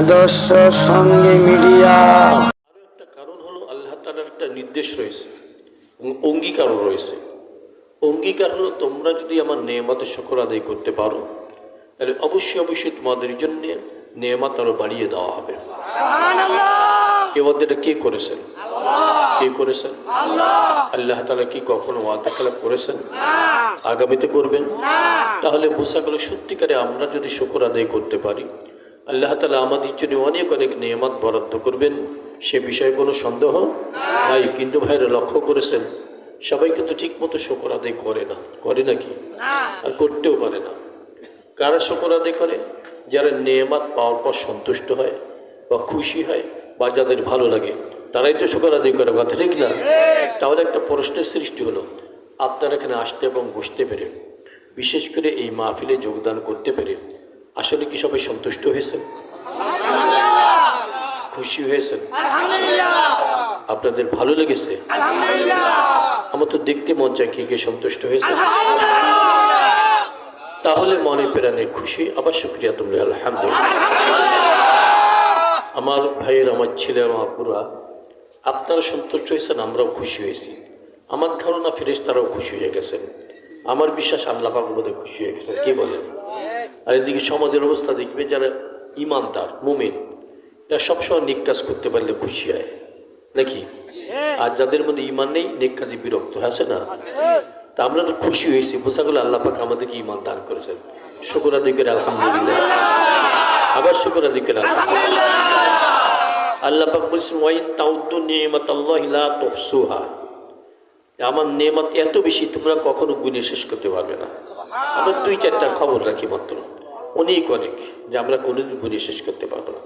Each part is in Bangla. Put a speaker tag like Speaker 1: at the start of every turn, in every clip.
Speaker 1: আদর্শ সঙ্গে মিডিয়া।
Speaker 2: আরও একটা কারণ হলো আল্লাহ তালার একটা নির্দেশ রয়েছে অঙ্গীকারও রয়েছে। অঙ্গীকার হলো তোমরা যদি আমার নেয়ামতের শকর আদায় করতে পারো তাহলে অবশ্যই অবশ্যই তোমাদের জন্য নেয়ামত আরও বাড়িয়ে দেওয়া হবে। এবার এটা কে করেছেন? কে করেছেন? আল্লাহ। তালা কি কখনো ওয়াদা খেলাপ করেছেন? আগামীতে করবেন? তাহলে বোঝা গেল সত্যিকারে আমরা যদি শকর আদায় করতে পারি আল্লাহ তালা আমাদের জন্য অনেক অনেক নিয়ামত বরাদ্দ করবেন। সে বিষয়ে কোনো সন্দেহ নাই, কিন্তু ভাইরা লক্ষ্য করেছেন, সবাই কিন্তু ঠিক মতো শকর আদায় করে না। করে নাকি? আর করতেও পারে না। কারা শকর আদায় করে? যারা নেয়ামাত পাওয়ার পর সন্তুষ্ট হয় বা খুশি হয় বা যাদের ভালো লাগে, তারাই তো শকর আদায় করে কথা, ঠিক না? তাহলে একটা প্রশ্নের সৃষ্টি হলো, আপনারা এখানে আসতে এবং বসতে পেরে, বিশেষ করে এই মাহফিলে যোগদান করতে পেরে আসলে কি সবাই সন্তুষ্ট হয়েছেন খুশি হয়েছেন আপনাদের ভালো লেগেছে? আমার তো দেখতে মন চায় কে কে সন্তুষ্ট হয়েছে। তাহলে মনে প্রাণে খুশি আবার শুক্রিয়া তুমি আলহামদুলিল্লাহ। আমার ভাইয়ের আমার ছেলে আমার পুরা আপনারা সন্তুষ্ট হয়েছেন আমরাও খুশি হয়েছি। আমার ধারণা ফিরেস তারাও খুশি হয়ে গেছেন। আমার বিশ্বাস আল্লাহ বোধহয় খুশি হয়ে গেছেন। কি বলেন? আর এদিকে সমাজের অবস্থা দেখবে যারা ইমানদার মুমিন এরা সবসময় নিক কাজ করতে পারলে খুশি হয়। নাকি? আর যাদের মধ্যে ইমান নেই নেক কাজে বিরক্ত আছে না? তা আমরা তো খুশি হয়েছি বোঝা গেল আল্লাহ পাক আমাদেরকে ইমান দান করেছেন। শুকুর আদিকের আলহামদুলিল্লাহ। আবার শুকুর আদিকের আলহামদুলিল্লাহ। আল্লাহ পাক বলছেন ওয়াইন তাউদ্দু নিয়ামাত আল্লাহ লা তুহসুহা। আমার নেমাত এত বেশি, তোমরা কখনো গুণে শেষ করতে পারবে না। আমরা দুই চারটা খবর রাখি মাত্র। অনেক অনেক, যে আমরা কোনোদিন গুণে শেষ করতে পারব না।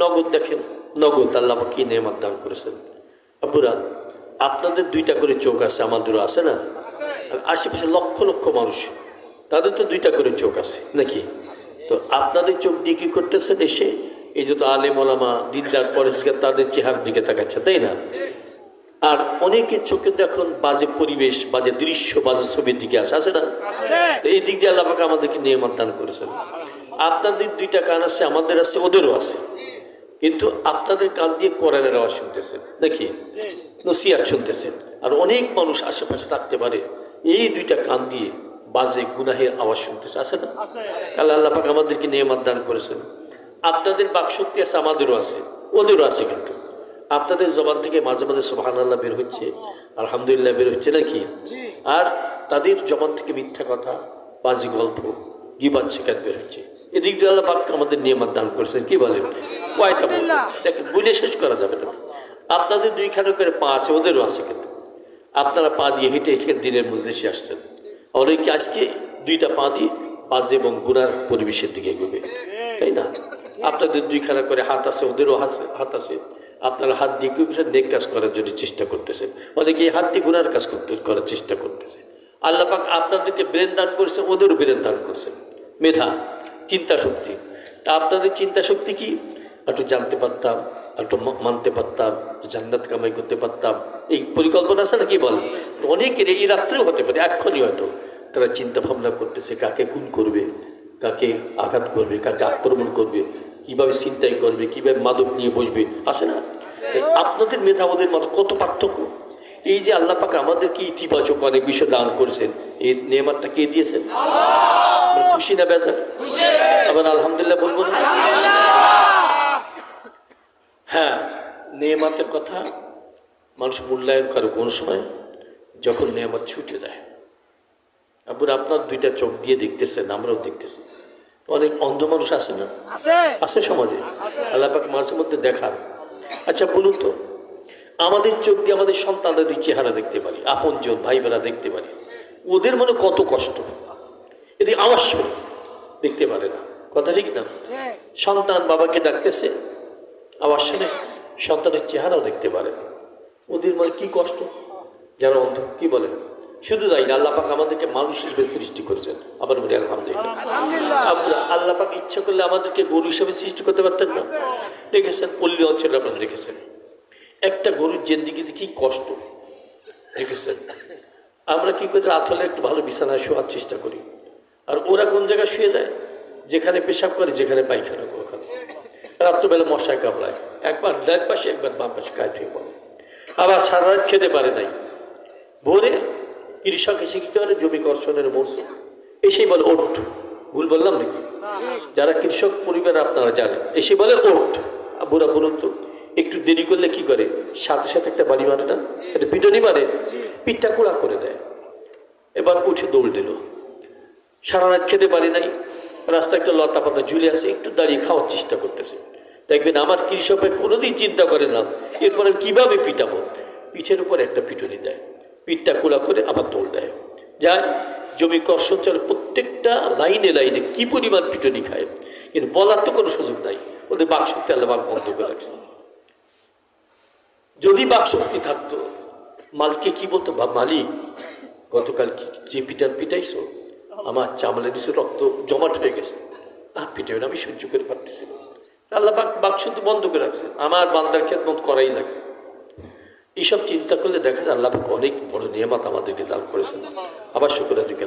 Speaker 2: নগদ দেখেন, নগদ আল্লাহ কি নেমাত দান করেছেন। আব্বুরা আপনাদের দুইটা করে চোখ আছে, আমাদেরও আছে না? আশেপাশে লক্ষ লক্ষ মানুষ, তাদের তো দুইটা করে চোখ আছে, নাকি? তো আপনাদের চোখ দিয়ে কি করতেছেন এসে এই যত আলেম ওলামা, দিনদার পরেশগার, তাদের চেহার দিকে তাকাচ্ছে, তাই না? আর অনেকের চোখে তো এখন বাজে পরিবেশ বাজে দৃশ্য বাজে ছবির দিকে আছে আছে না? তো এই দিক দিয়ে আল্লাহ পাক আমাদেরকে নিয়মত দান করেছেন। আপনাদের দুইটা কান আছে আমাদের আছে ওদেরও আছে। কিন্তু আপনাদের কান দিয়ে কোরআনের আওয়াজ শুনতেছেন। দেখি নসিয়াত শুনতেছেন। আর অনেক মানুষ আশেপাশে থাকতে পারে এই দুইটা কান দিয়ে বাজে গুনাহের আওয়াজ শুনতেছে। আছে না? তাহলে আল্লাহ পাক আমাদেরকে নিয়মত দান করেছেন। আপনাদের বাকশক্তি আছে আমাদেরও আছে ওদেরও আছে কিন্তু। আপনাদের জবান থেকে মাঝে মাঝে সোহান আল্লাহ বের হচ্ছে। আলহামদুলিল্লাহ বের হচ্ছে নাকি? আর তাদের জবান থেকে মিথ্যা কথা বাজি গল্প গিবাদ শিকার বের হচ্ছে? এদিক দিয়ে আল্লাহ পাক আমাদের নিয়মাত দান করেছেন কি বলেন? কয়টা দেখেন বলে শেষ করা যাবে না। আপনাদের দুইখানে করে পা আছে ওদেরও আছে কিন্তু। আপনারা পা দিয়ে হেঁটে হেঁটে দিনের মজলিসে আসছেন। অনেকে আজকে দুইটা পা দিয়ে বাজে এবং গুনার পরিবেশের দিকে এগোবে। তাই না? আপনাদের দুইখানা করে হাত আছে ওদেরও হাত- হাত আছে। আপনারা হাত দিয়ে কি করছেন? নেক কাজ করার জন্য চেষ্টা করতেছেন। অনেকে হাত দিয়ে গুনার কাজ করতে করার চেষ্টা করতেছে। আল্লাহ পাক আপনাদেরকে ব্রেন দান করেছে, ওদেরও ব্রেন দান করেছেন মেধা, চিন্তা শক্তি। তা আপনাদের চিন্তা শক্তি কি? একটু জানতে পারতাম, একটু মানতে পারতাম, জান্নাত কামাই করতে পারতাম। এই পরিকল্পনা আছে না কি বল? অনেকের এই রাত্রেও হতে পারে এক্ষুনি হয়তো। তারা চিন্তা ভাবনা করতেছে, কাকে খুন করবে, কাকে আঘাত করবে, কাকে আক্রমণ করবে। কীভাবে চিন্তাই করবে কীভাবে মাদক নিয়ে বসবে আছে না? আপনাদের মেধা ওদের মধ্যে কত পার্থক্য? এই যে আল্লাহ পাক আমাদেরকে ইতিবাচক অনেক বিষয় দান করেছেন এই নেমারটা কে দিয়েছেন? খুশি না বেজার? আবার আলহামদুলিল্লাহ বলব না? হ্যাঁ নেমাতের কথা মানুষ মূল্যায়ন করে কোন সময়? যখন নেমাত ছুটে যায়। আবার আপনার দুইটা চোখ দিয়ে দেখতেছেন আমরাও দেখতেছি। অনেক অন্ধ মানুষ আছে না? আছে। সমাজে? আল্লাপাক মাঝে মধ্যে দেখার আচ্ছা বলুন তো আমাদের চোখ দিয়ে আমাদের সন্তানদের চেহারা দেখতে পারি আপন জন ভাই বোনা দেখতে পারি। ওদের মনে কত কষ্ট? এদিকে আমার শরীর দেখতে পারে না। কথা ঠিক না? সন্তান বাবাকে ডাকতেছে আবার শুনে সন্তানের চেহারাও দেখতে পারে না। ওদের মনে কি কষ্ট? যারা অন্ধ কি বলেন? শুধু তাই না আল্লাহ পাক আমাদেরকে মানুষ হিসেবে সৃষ্টি করেছেন। আবার বলি আলহামদুলিল্লাহ। আপনারা আল্লাহ পাক ইচ্ছা করলে আমাদেরকে গরু হিসেবে সৃষ্টি করতে পারতেন না। দেখেছেন পল্লী অঞ্চলে আপনারা দেখেছেন। একটা গরুর জেন্দিগিতে কি কষ্ট। দেখেছেন? আমরা কি করি রাত হলে একটু ভালো বিছানায় শোয়ার চেষ্টা করি। আর ওরা কোন জায়গায় শুয়ে যায়? যেখানে পেশাব করে যেখানে পায়খানা করে ওখানে। রাত্রবেলা মশায় কামড়ায়। একবার ডান পাশে একবার বাম পাশে থেকে পড়ে। আবার সারা রাত খেতে পারে নাই। ভোরে কৃষক কি করে? জমি কর্ষণের মরশুম। এসেই বলে ওট। ভুল বললাম নাকি? যারা কৃষক পরিবার আপনারা জানেন, এসে বলে ওট। বুড়া বলুন তো, একটু দেরি করলে কি করে? সাথে সাথে একটা বাড়ি মারে না? একটা পিটনি মারে, পিঠটা কুড়া করে দেয়। এবার উঠে দৌড় দিল। সারা রাত খেতে পারি নাই। রাস্তায় একটা লতা পাতা ঝুলে আছে, একটু দাঁড়িয়ে খাওয়ার চেষ্টা করতেছে। দেখবেন আমার কৃষকের কোনোদিন চিন্তা করে না, এরপরে কীভাবে পিটাবো? পিঠের উপর একটা পিটুনি দেয়। পিঠটা কুড়া করে আবার দৌড় দেয়। যায় জমি কর্ষণ চলে প্রত্যেকটা লাইনে লাইনে কি পরিমাণ পিটুনি খায়, কিন্তু বলার তো কোনো সুযোগ নাই। ওদের বাকশক্তি আল্লাহ বন্ধ করে রাখছে। যদি বাকশক্তি থাকতো মালকে কি বলতো, বা মালিক, গতকাল যে পিটার পিটাইছো? আমার চামড়ার নিচে রক্ত জমাট হয়ে গেছে। আর পিটাই আমি সহ্য করে পারতেছি আল্লাহ বাক তো বন্ধ করে রাখছে। আমার বান্দার খেদমত করাই লাগে। এইসব চিন্তা করলে দেখা যায় আল্লাহ অনেক বড় নিয়ামত আমাদেরকে দান করেছেন। আবার শুক্রের দিকে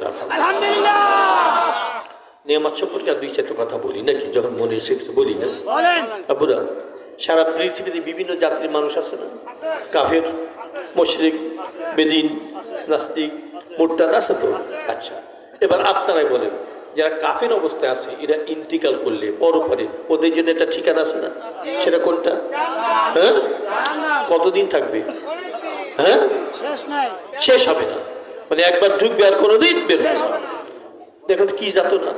Speaker 2: নিয়ামত সম্পর্কে আর দুই চারটা কথা বলি নাকি যখন মনে এসেছে বলি না। আবুরা সারা পৃথিবীতে বিভিন্ন জাতির মানুষ আছে না? কাফের মুশরিক বেদিন নাস্তিক মোট্টাদ আছে তো? আচ্ছা এবার আপনারাই বলেন যারা কাফের অবস্থায় আছে এরা ইন্তিকাল করলে পরপরে। ওদের যদি একটা ঠিকানা আছে না সেটা কোনটা? হ্যাঁ? কতদিন থাকবে? হ্যাঁ?
Speaker 1: শেষ
Speaker 2: হবে না। মানে একবার ঢুকবে আর কোনোদিন বের দেখুন কি যাত না।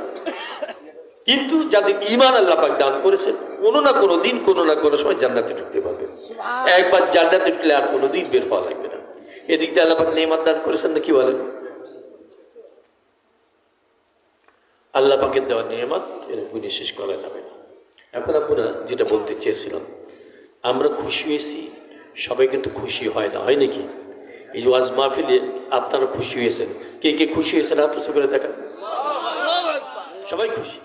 Speaker 2: কিন্তু যাদের ইমান আল্লাহ পাক দান করেছে কোনো না কোনো দিন কোনো না কোনো সময় জান্নাতে ঢুকতে পারবে। একবার জান্নাতে ঢুকলে আর কোনো দিন বের হওয়া লাগবে না। এদিক দিয়ে আল্লাহ পাক নেমাত দান করেছেন না কি বলেন? আল্লাহ পাকের দেওয়া নিয়ামত এর নিঃশেষ শেষ করা যাবে না। এখন আপনারা যেটা বলতে চেয়েছিলাম, আমরা খুশি হয়েছি, সবাই কিন্তু খুশি হয় না, হয় নাকি? এই ওয়াজ মাহফিলে আপনারা খুশি হয়েছেন। কে কে খুশি হয়েছেন? হাত দেখা সবাই খুশি।